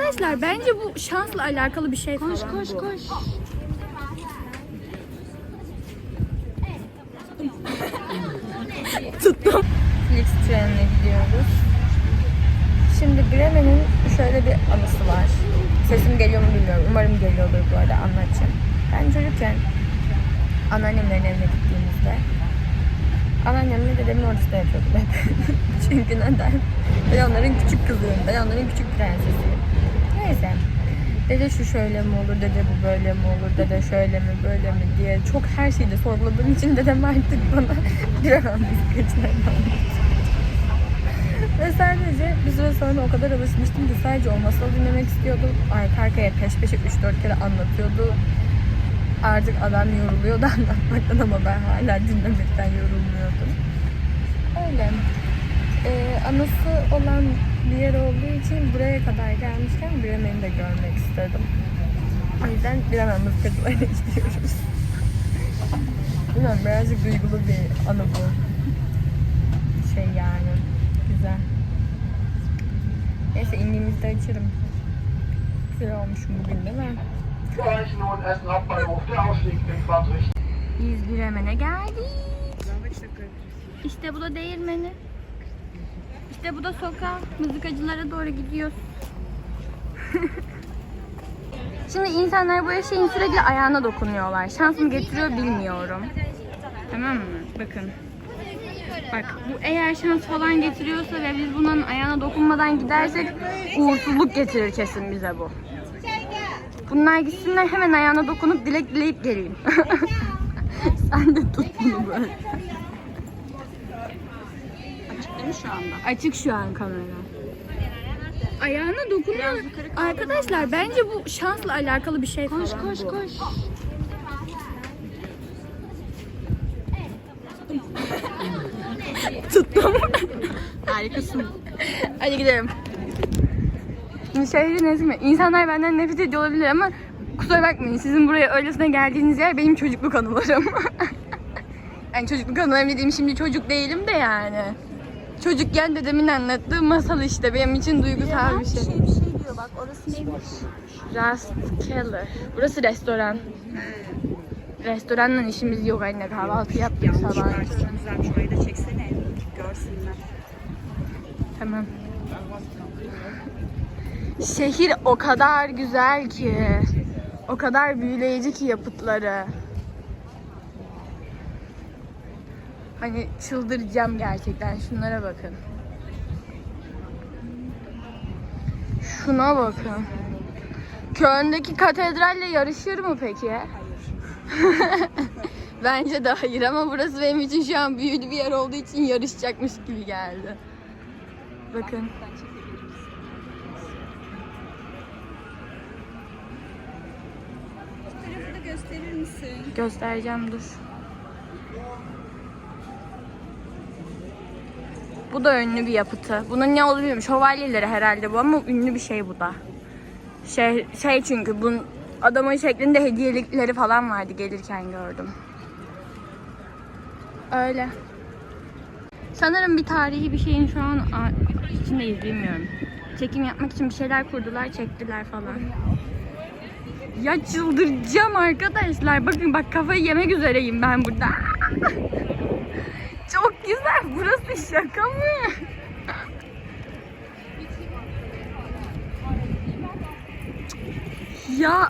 Arkadaşlar bence bu şansla alakalı bir şey Koş falan koş bu. koş. Tuttum. Flix trenine gidiyoruz. Şimdi Bremen'in şöyle bir anısı var. Sesim geliyor mu bilmiyorum. Umarım geliyordur bu arada anlatacağım. Ben çocukken anneannemlerin evine gittiğimizde anneannemle dedemin ortasında yapıyordum hep. Çünkü neden? Ben onların küçük kızıyım. Ben onların küçük prensesiyim. Neyse. Dede şu şöyle mi olur, dede bu böyle mi olur, dede şöyle mi, böyle mi diye çok her şeyi de sorguladığım için dedem artık bana bilemem bisikletlerden Ve sadece bir süre sonra o kadar alışmıştım ki sadece o masalı dinlemek istiyordum. Arka arkaya peş peşe 3-4 kere anlatıyordu. Artık adam yoruluyordu anlatmaktan ama ben hala dinlemekten yorulmuyordum. Öyle. Ee, anısı olan bir yer olduğu için buraya kadar gelmişken Bremen'i de görmek istedim. O yüzden Bremen mızıkacılarına gidiyoruz. Bilmiyorum birazcık duygulu bir anı bu. Şey yani. Güzel. Neyse indiğimizde açarım. Güzel olmuşum bugün değil mi? Biz Bremen'e geldik. İşte bu da değirmeni. İşte bu da sokak. Mızıkacılara doğru gidiyoruz. Şimdi insanlar bu şeyin sürekli ayağına dokunuyorlar. Şans mı getiriyor bilmiyorum. Tamam mı? Bakın. Bak bu eğer şans falan getiriyorsa ve biz bunun ayağına dokunmadan gidersek uğursuzluk getirir kesin bize bu. Bunlar gitsinler hemen ayağına dokunup dilek dileyip geleyim. Sen de tut bunu böyle. Mi şu anda? Açık şu an kamera. Ayağına dokunuyor. Arkadaşlar bence bu şansla alakalı bir şey Koş falan koş bu. koş. Tuttum. Harikasın. Hadi gidelim. Şimdi şehrin nesmi. İnsanlar benden nefret ediyor olabilir ama kusura bakmayın. Sizin buraya öylesine geldiğiniz yer benim çocukluk anılarım. yani çocukluk anılarım dediğim şimdi çocuk değilim de yani. Çocukken dedemin anlattığı masal işte benim için duygusal bir şey. bir şey diyor bak orası neymiş? Rastkeller. Burası restoran. Restoranla işimiz yok anne kahvaltı yaptık sabah. güzelmiş orayı da çeksene. Görsünler. Tamam. Şehir o kadar güzel ki. O kadar büyüleyici ki yapıtları. Hani çıldıracağım gerçekten. Şunlara bakın. Şuna bakın. Köln'deki katedralle yarışır mı peki? Bence de hayır ama burası benim için şu an büyülü bir yer olduğu için yarışacakmış gibi geldi. Bakın. Da gösterir misin? Göstereceğim dur. Bu da ünlü bir yapıtı. Bunun ne olduğunu bilmiyorum. Şövalyeleri herhalde bu ama ünlü bir şey bu da. Şey, şey çünkü bunun adamın şeklinde hediyelikleri falan vardı gelirken gördüm. Öyle. Sanırım bir tarihi bir şeyin şu an içindeyiz bilmiyorum. Çekim yapmak için bir şeyler kurdular, çektiler falan. Ya çıldıracağım arkadaşlar. Bakın bak kafayı yemek üzereyim ben burada. Çok güzel. Burası şaka mı? Ya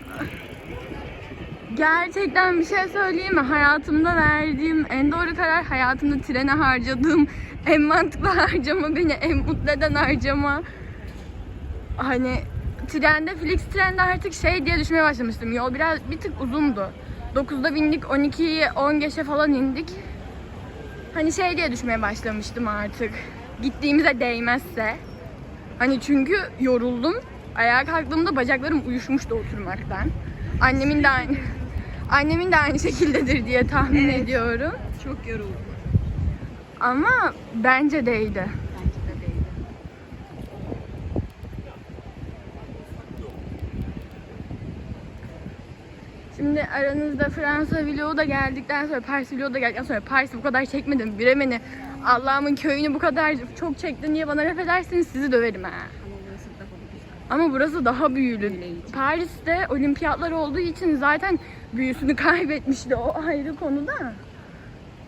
gerçekten bir şey söyleyeyim mi? Hayatımda verdiğim en doğru karar hayatımda trene harcadığım en mantıklı harcama beni en mutlu eden harcama. Hani trende Flix trende artık şey diye düşünmeye başlamıştım. Yol biraz bir tık uzundu. 9'da bindik 12'yi 10 geçe falan indik. Hani şey diye düşünmeye başlamıştım artık. Gittiğimize değmezse. Hani çünkü yoruldum. Ayağa kalktığımda bacaklarım uyuşmuştu oturmaktan. Annemin de aynı annemin de aynı şekildedir diye tahmin ediyorum. Çok yoruldum. Ama bence değdi. Bence de değil. Şimdi aranızda Fransa vlogu da geldikten sonra Paris vlogu da geldikten sonra Paris'i bu kadar çekmedim. Bremen'i Allah'ımın köyünü bu kadar çok çektin diye bana laf ederseniz sizi döverim ha. Ama burası daha büyülü. Paris'te olimpiyatlar olduğu için zaten büyüsünü kaybetmişti o ayrı konuda.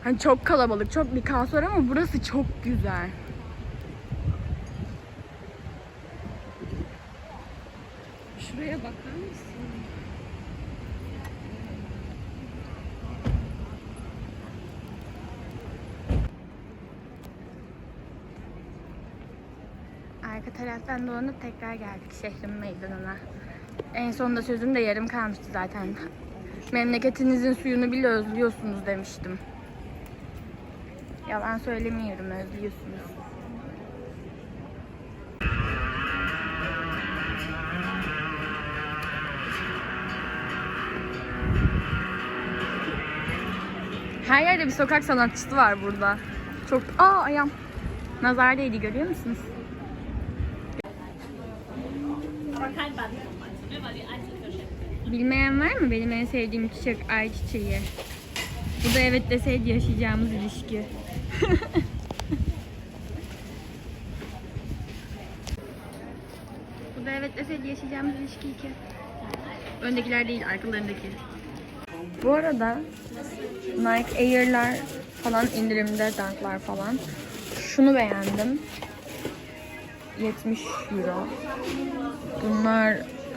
Hani çok kalabalık, çok bir kaos var ama burası çok güzel. Şuraya bakar Arka taraftan dolanıp tekrar geldik şehrin meydanına. En sonunda sözüm de yarım kalmıştı zaten. Memleketinizin suyunu bile özlüyorsunuz demiştim. Yalan söylemiyorum, özlüyorsunuz. Her yerde bir sokak sanatçısı var burada. Çok... Aa ayağım. Nazar değdi görüyor musunuz? Bilmeyen var mı benim en sevdiğim çiçek ay çiçeği? Bu da evet deseydi yaşayacağımız ilişki. Bu da evet deseydi yaşayacağımız ilişki iki. Öndekiler değil, arkalarındaki. Bu arada Nike Air'lar falan indirimde, Dunk'lar falan. Şunu beğendim. 70 euro. Bunlar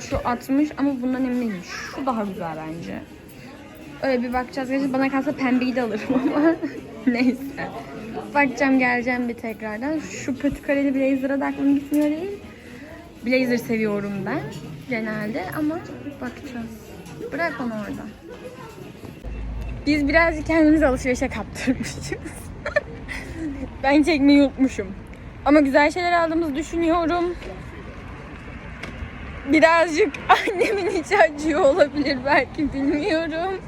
şu 60 ama bundan emin değilim. Şu daha güzel bence. Öyle bir bakacağız. Gerçi bana kalsa pembeyi de alırım ama neyse. Bakacağım geleceğim bir tekrardan. Şu kötü kareli blazer'a da aklım gitmiyor değil. Blazer seviyorum ben genelde ama bakacağız. Bırak onu orada. Biz birazcık kendimizi alışverişe kaptırmışız. ben çekmeyi unutmuşum. Ama güzel şeyler aldığımızı düşünüyorum. Birazcık annemin içi acıyor olabilir belki bilmiyorum.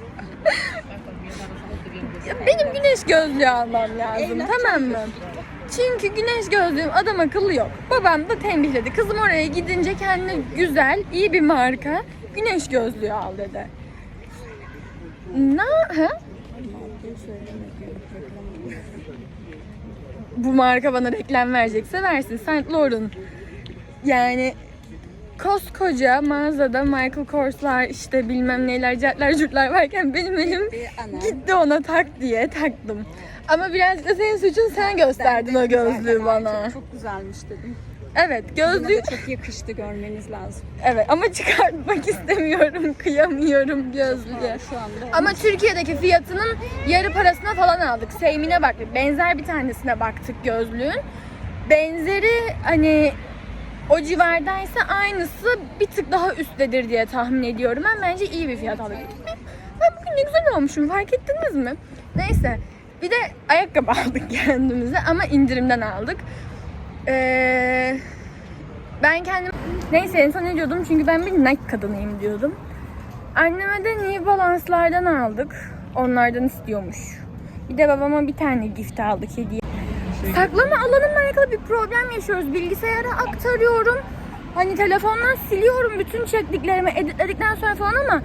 Benim güneş gözlüğü almam lazım tamam mı? Çünkü güneş gözlüğüm adam akıllı yok. Babam da tembihledi. Kızım oraya gidince kendine güzel, iyi bir marka güneş gözlüğü al dedi. Ne? Ha? Bu marka bana reklam verecekse versin. Saint Laurent. Yani koskoca mağazada Michael Kors'lar işte bilmem neler, cartlar, curtlar varken benim elim gitti ona tak diye taktım. Ama birazcık da senin suçun sen gösterdin o gözlüğü bana. Çok güzelmiş dedim. Evet gözlüğü çok yakıştı görmeniz lazım. evet ama çıkartmak istemiyorum kıyamıyorum gözlüğü. Şu anda Ama Türkiye'deki fiyatının yarı parasına falan aldık. Seymine baktık. Benzer bir tanesine baktık gözlüğün. Benzeri hani o civardaysa aynısı bir tık daha üsttedir diye tahmin ediyorum. Ben bence iyi bir fiyat aldık. Ben bugün ne güzel olmuşum fark ettiniz mi? Neyse. Bir de ayakkabı aldık kendimize ama indirimden aldık. Ee, ben kendim... Neyse en son ne diyordum? Çünkü ben bir Nike kadınıyım diyordum. Anneme de New Balance'lardan aldık. Onlardan istiyormuş. Bir de babama bir tane gift aldık hediye. Saklama alanımla alakalı bir problem yaşıyoruz. Bilgisayara aktarıyorum. Hani telefondan siliyorum bütün çektiklerimi editledikten sonra falan ama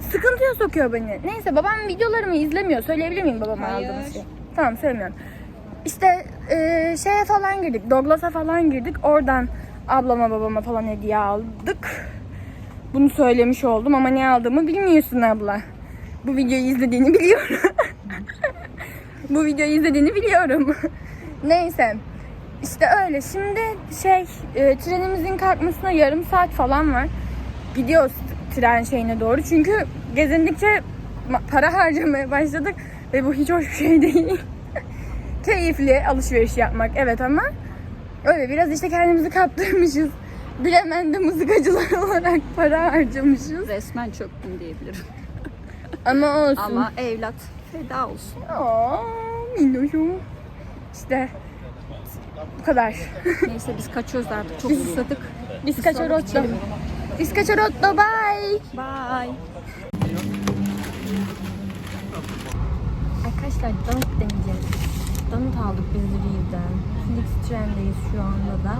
sıkıntıya sokuyor beni. Neyse babam videolarımı izlemiyor. Söyleyebilir miyim babama Hayır. aldığım şey? Tamam söylemiyorum. İşte e, şeye falan girdik. Douglas'a falan girdik. Oradan ablama babama falan hediye aldık. Bunu söylemiş oldum ama ne aldığımı bilmiyorsun abla. Bu videoyu izlediğini biliyorum. Bu videoyu izlediğini biliyorum. Neyse. İşte öyle. Şimdi şey e, trenimizin kalkmasına yarım saat falan var. Gidiyoruz tren şeyine doğru. Çünkü gezindikçe para harcamaya başladık ve bu hiç hoş bir şey değil. Keyifli alışveriş yapmak evet ama öyle biraz işte kendimizi kaptırmışız. Bremen'de mızıkacılar olarak para harcamışız. resmen çöktüm diyebilirim. Ama olsun. Ama evlat feda olsun. Aa, minnoşum. İşte bu kadar. Neyse biz kaçıyoruz artık. Çok susadık. Biz kaçarotto. Biz kaçarotto. Bye. Bye. Arkadaşlar donut deneyeceğiz. Donut aldık biz Reeve'den. Felix Tren'deyiz şu anda da.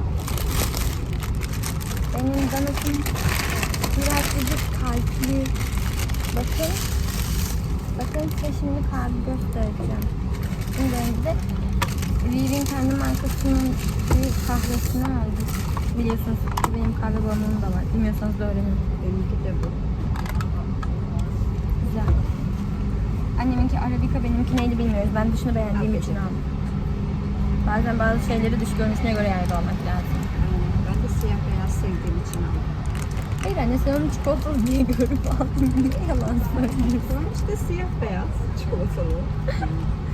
Benim donutum birazcık kalpli. Bakın. Bakın size şimdi kalbi göstereceğim. Şimdi önce Reeve'in kendi markasının bir kahvesini aldık. Biliyorsunuz benim kahve bağımlılığım da var. Bilmiyorsanız da öğrenin. Benimki de bu. Güzel. Anneminki Arabica, benimki neydi bilmiyoruz. Ben dışını beğendiğim için aldım. Bazen bazı şeyleri dış görünüşüne göre yargılamak lazım. Aynen. Ben de siyah beyaz sevdiğim için aldım. Hayır anne sen onu çikolatalı diye görüp aldın. Niye yalan söylüyorsun? Tamam işte siyah beyaz çikolatalı.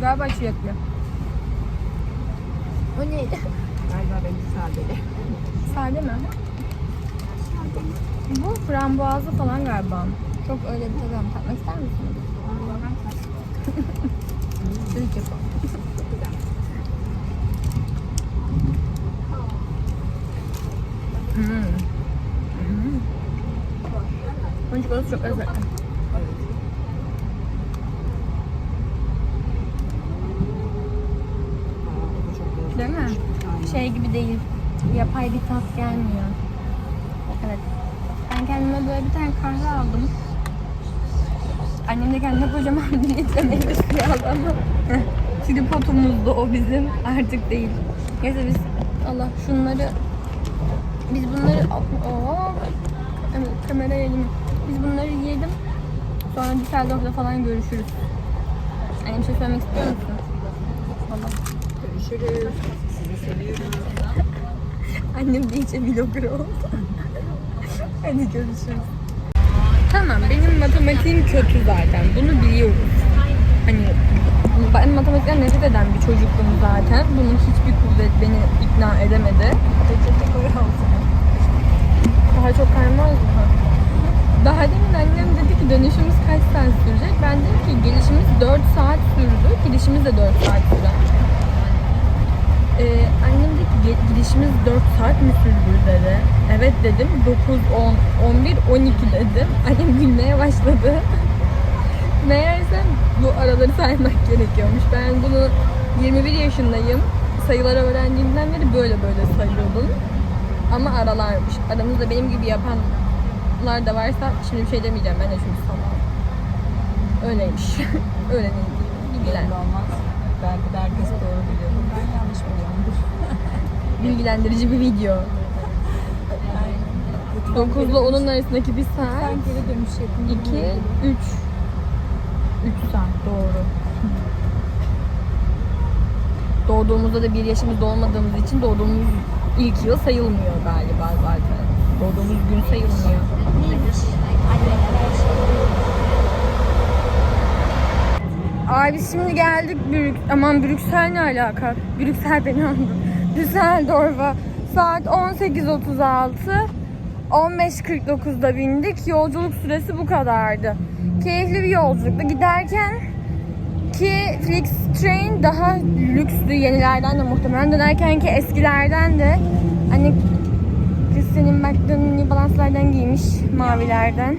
Galiba çilekli. O neydi? Galiba benim sadeli. Sade mi? Bu frambuazlı falan galiba. Çok öyle bir tadı ama tatmak ister misin? Çocuk yapalım. Hmm. Hmm. Bunun çikolatası çok lezzetli. Değil mi? Şey gibi değil. Yapay bir tat gelmiyor. Evet. Ben kendime böyle bir tane kahve aldım. Annem de kendine kocaman bir litre meyve suyu aldı ama tripotumuzdu o bizim. Artık değil. Neyse biz Allah şunları biz bunları Oo, evet, kameraya elim. Biz bunları yiyelim. Sonra Düsseldorf'ta falan görüşürüz. Annem bir şey söylemek istiyor musun? Allah. Görüşürüz. Annem de iyice vlogger oldu. Hadi görüşürüz. Tamam benim matematiğim kötü zaten. Bunu biliyoruz. Hani ben matematikten nefret eden bir çocuktum zaten. Bunun hiçbir kuvvet beni ikna edemedi. Daha çok kaymaz mı? Daha demin annem dedi ki dönüşümüz kaç saat sürecek? Ben dedim ki gelişimiz 4 saat sürdü, gidişimiz de 4 saat sürer. Ee, annem dedi ki "Ge- gidişimiz 4 saat mi sürdü dedi. Evet dedim 9, 10, 11, 12 dedim. Annem gülmeye başladı. Meğerse bu araları saymak gerekiyormuş. Ben bunu 21 yaşındayım. Sayıları öğrendiğimden beri böyle böyle sayıyordum. Ama aralarmış. Aramızda benim gibi yapanlar da varsa şimdi bir şey demeyeceğim. Ben de çünkü salağım. Öyleymiş. Öyle değil. Bilgilen. olmaz. Belki de herkes doğru biliyordur. Ben yanlış biliyorumdur. Bilgilendirici bir video. 9 ile 10'un arasındaki bir saat. geri dönüş yapın. 2, 3. 3 saat doğru. Doğduğumuzda da bir yaşımız dolmadığımız için doğduğumuz ilk yıl sayılmıyor galiba zaten. Doğduğumuz gün sayılmıyor. Ay biz şimdi geldik Brük aman Brüksel ne alaka? Brüksel beni andı. Düsseldorf'a saat 18.36 15.49'da bindik. Yolculuk süresi bu kadardı. Keyifli bir yolculuktu. Giderken ki Flix Train daha lükstü yenilerden de muhtemelen. Dönerken ki eskilerden de hani Christian'in baktığın New Balance'lardan giymiş mavilerden.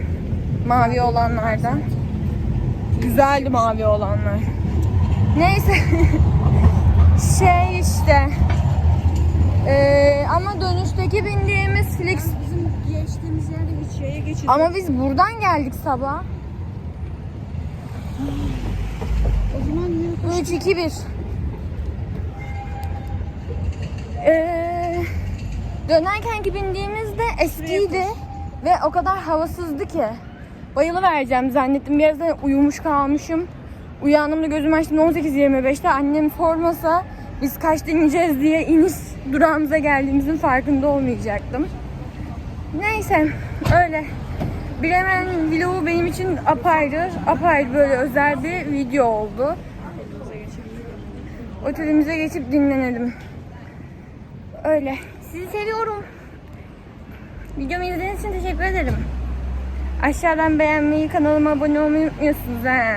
Mavi olanlardan. Güzeldi mavi olanlar. Neyse. şey işte. Ee, ama dönüşteki bindiğimiz Flix Bizim geçtiğimiz yerde hiç şeye geçildi. ama biz buradan geldik sabah. O zaman yürü 3, 2, 1. Ee, dönerkenki bindiğimizde eskiydi ve o kadar havasızdı ki. Bayılı vereceğim zannettim. Biraz da uyumuş kalmışım. Uyandığımda gözümü açtım 18.25'te. Annem sormasa biz kaçta ineceğiz diye iniş durağımıza geldiğimizin farkında olmayacaktım. Neyse öyle. Bremen vlogu benim için apayrı, apayrı böyle özel bir video oldu. Otelimize geçip dinlenelim. Öyle. Sizi seviyorum. Videomu izlediğiniz için teşekkür ederim. Aşağıdan beğenmeyi, kanalıma abone olmayı unutmuyorsunuz ha.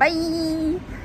Bye.